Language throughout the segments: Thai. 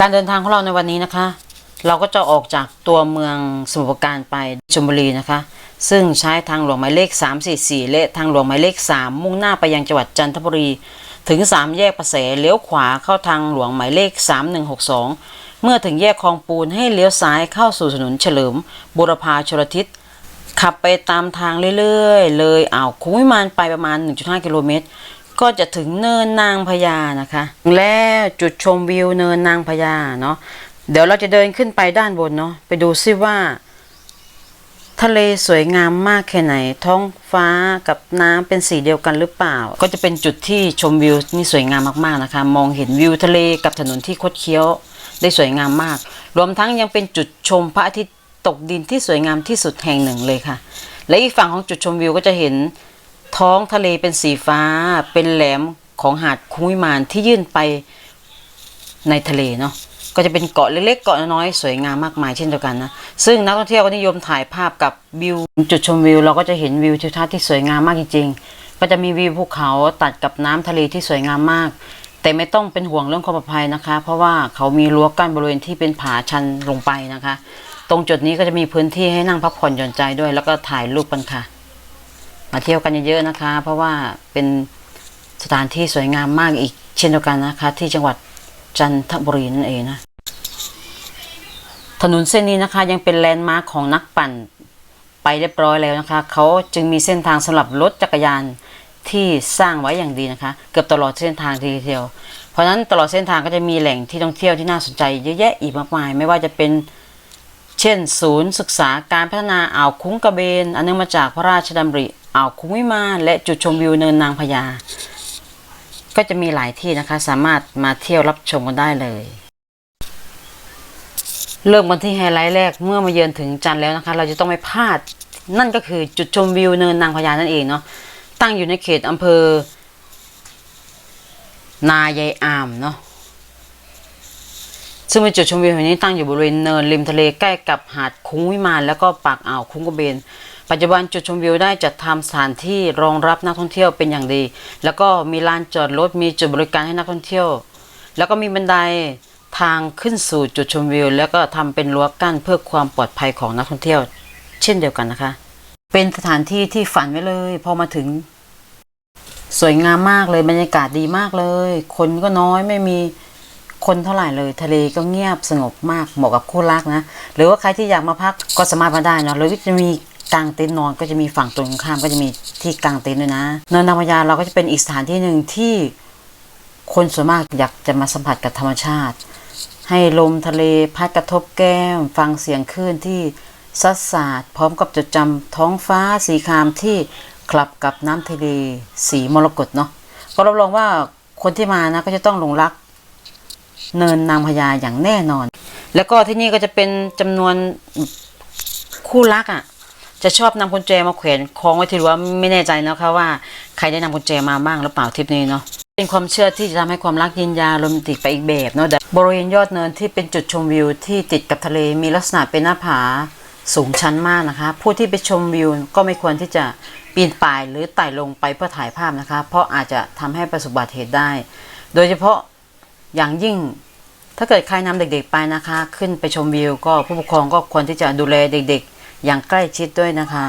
การเดินทางของเราในวันนี้นะคะ เราก็จะออกจากตัวเมืองสมุทรปราการไปชลบุรีนะคะ ซึ่งใช้ทางหลวงหมายเลข 344 และทางหลวงหมายเลข 3 มุ่งหน้าไปยังจังหวัดจันทบุรี ถึง 3 แยกประแสเลี้ยวขวาเข้าทางหลวงหมายเลข 3162 เมื่อถึงแยกคลองปูนให้เลี้ยวซ้ายเข้าสู่ถนนเฉลิมบุรพาชลทิศขับไปตามทางเรื่อยๆ เลยอ่าวคุ้งวิมานไปประมาณ 1.5 กิโลเมตร ก็จะถึงเนินนางพญานะคะ แล้วจุดชมวิวเนินนางพญาเนาะเดี๋ยวเราจะเดินขึ้นไปด้านบนเนาะไปดูซิว่า ทะเลสวยงามมากแค่ไหน ท้องฟ้ากับน้ำเป็นสีเดียวกันหรือเปล่า ก็จะเป็นจุดที่ชมวิวนี่สวยงามมากๆนะคะ มองเห็นวิวทะเลกับถนนที่คดเคี้ยวได้สวยงามมาก รวมทั้งยังเป็นจุดชมพระอาทิตย์ตกดินที่สวยงามที่สุดแห่งหนึ่งเลยค่ะ และอีกฝั่งของจุดชมวิวก็จะเห็น ท้องทะเลเป็นสีฟ้า เป็นแหลมของหาดคุ้งวิมานที่ยื่นไปในทะเลเนาะก็จะเป็นเกาะเล็กๆเกาะน้อยสวยงามมากมายเช่นเดียวกันนะซึ่งนักท่องเที่ยวก็นิยมถ่ายภาพกับวิว จุดชมวิว เราก็จะเห็นวิวทิวทัศน์ที่สวยงามมากจริงๆ ก็จะมีวิวภูเขาตัดกับน้ำทะเลที่สวยงามมาก แต่ไม่ต้องเป็นห่วงเรื่องความปลอดภัยนะคะ เพราะว่าเขามีรั้วกั้นบริเวณที่เป็นผาชันลงไปนะคะ ตรงจุดนี้ก็จะมีพื้นที่ให้นั่งพักผ่อนหย่อนใจด้วย แล้วก็ถ่ายรูปกันค่ะ มาเที่ยวกันเยอะๆนะคะ เพราะว่าเป็นสถานที่สวยงามมากอีกเช่นเดียวกันนะคะ ที่จังหวัดจันทบุรีนั่นเองนะถนนเส้นนี้นะคะยังเป็นแลนด์มาร์คของนักปั่นไปเรียบร้อยแล้วนะคะเขาจึงมีเส้นทางสำหรับรถจักรยานที่สร้างไว้อย่างดีนะคะ เกือบตลอดเส้นทางทีเดียว เพราะฉะนั้นตลอดเส้นทางก็จะมีแหล่งที่ท่องเที่ยวที่น่าสนใจเยอะแยะอีกมากมาย ไม่ว่าจะเป็นเช่น ศูนย์ศึกษาการพัฒนาอ่าวคุ้งกระเบน อันเนื่องมาจากพระราชดำริ อ่าวคุ้งวิมานและจุดชมวิวเนินนางพญา ก็จะมีหลายที่นะคะ สามารถมาเที่ยวรับชมกันได้เลย เริ่มกันที่ไฮไลท์แรกเมื่อมาเยือนถึงจันแล้วนะคะ เราจะต้องไม่พลาด นั่นก็คือจุดชมวิวเนินนางพญานั่นเองเนาะตั้งอยู่ในเขตอำเภอ นายายอามเนาะซึ่งเป็นจุดชมวิวแห่งนี้ตั้งอยู่บริเวณเนินริมทะเลใกล้กับหาดคุ้งวิมานแล้วก็ปากอ่าวคุ้งกระเบน ปัจจุบันจุดชมวิวได้จัดทำสถานที่รองรับนักท่องเที่ยวเป็นอย่างดี แล้วก็มีลานจอดรถมีจุดบริการให้นักท่องเที่ยว แล้วก็มีบันไดทางขึ้นสู่จุดชมวิว แล้วก็ทำเป็นรั้วกั้นเพื่อความปลอดภัยของนักท่องเที่ยว เช่นเดียวกันนะคะ เป็นสถานที่ที่ฝันไว้เลย พอมาถึง สวยงามมากเลยบรรยากาศดีมากเลย คนก็น้อยไม่มีคนเท่าไหร่เลยทะเลก็เงียบสงบมากเหมาะกับคู่รักนะ หรือว่าใครที่อยากมาพักก็สามารถมาได้นะหรือจะมี กลางเต็นท์นอนก็จะมีฝั่งตรงข้ามก็จะมีที่กลางเต็นท์ด้วยนะเนินนางพญาเราก็จะเป็นอีกสถานที่หนึ่งที่คนส่วนมากอยากจะมาสัมผัสกับธรรมชาติ ให้ลมทะเลพัดกระทบแก้ม ฟังเสียงคลื่นที่ซัดสาดพร้อมกับจดจำท้องฟ้าสีครามที่คลับกับน้ำทะเลสีมรกตเนาะก็รับรองว่าคนที่มานะก็จะต้องหลงรัก เนินนางพญาอย่างแน่นอน แล้วก็ที่นี่ก็จะเป็นจำนวนคู่รักอะ จะชอบนำกุญแจมาแขวนคล้องไว้ที่รั้วไม่แน่ใจนะคะว่าใครได้นำกุญแจมาบ้างหรือเปล่าทริปนี้เนาะเป็นความเชื่อที่จะทำให้ความรักยินยาโรแมนติกไปอีกแบบเนาะแต่บริเวณยอดเนินที่เป็นจุดชมวิวที่ติดกับทะเลมีลักษณะเป็นหน้าผาสูงชันมากนะคะ ผู้ที่ไปชมวิวก็ไม่ควรที่จะปีนป่ายหรือไต่ลงไปเพื่อถ่ายภาพนะคะ เพราะอาจจะทำให้ประสบอุบัติเหตุได้ โดยเฉพาะอย่างยิ่งถ้าเกิดใครนำเด็กๆไปนะคะ ขึ้นไปชมวิว ก็ผู้ปกครองก็ควรที่จะดูแลเด็กๆ อย่างใกล้ชิดด้วยนะคะ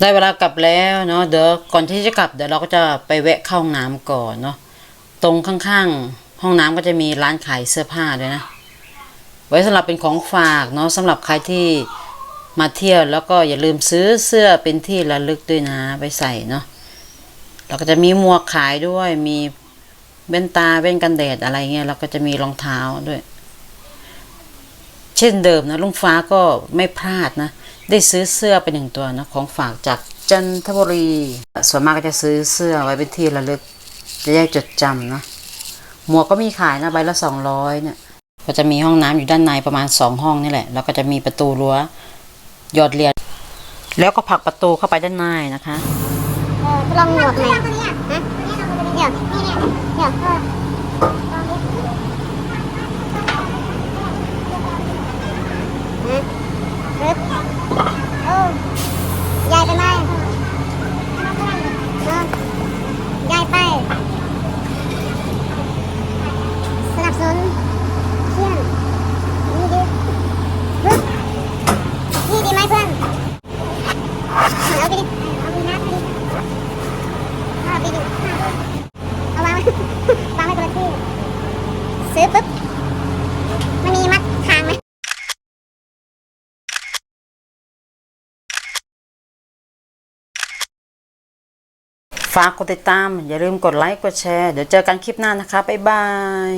ได้เวลากลับแล้วเนาะเดี๋ยวก่อนที่จะกลับเดี๋ยวเราก็จะไปแวะเข้าห้องน้ำก่อนเนาะตรงข้างๆ ห้องน้ำก็จะมีร้านขายเสื้อผ้าด้วยนะ ไว้สำหรับเป็นของฝากเนาะสำหรับใครที่มาเที่ยวแล้วก็อย่าลืมซื้อเสื้อเป็นที่ระลึกด้วยนะไปใส่เนาะแล้วก็จะมีหมวกขายด้วยมีแว่นตาแว่นกันแดดอะไรเงี้ยแล้วก็จะมีรองเท้าด้วย เช่นเดิมนะลุงฟ้าก็ไม่พลาดนะ ได้ซื้อเสื้อไปหนึ่งตัวนะของฝากจากจันทบุรี ส่วนมากก็จะซื้อเสื้อไว้เป็นที่ระลึก จะได้จดจำนะ หมวกก็มีขายนะใบละสองร้อยเนี่ยก็จะมีห้องน้ำอยู่ด้านในประมาณสองห้องนี่แหละ แล้วก็จะมีประตูรั้วยอดเรียน แล้วก็ผลักประตูเข้าไปด้านในนะคะเออลองหมวกหน่อยฮะเดี๋ยวเดี๋ยวเออฮะปึ๊บโอ้ยายไปไหมเออยายไป สนับสนุนเพื่อนนี่ดีปึ๊บนี่ดีไหมเพื่อนเอาไปดิเอาไปนะไปดิ เอาไปดิเอาวางไว้ วางไว้คนละที่ซื้อปุ๊บมันมีมัดทางไหม ฝากกดติดตาม อย่าลืมกดไลค์กดแชร์ เดี๋ยวเจอกันคลิปหน้านะคะ บ๊ายบาย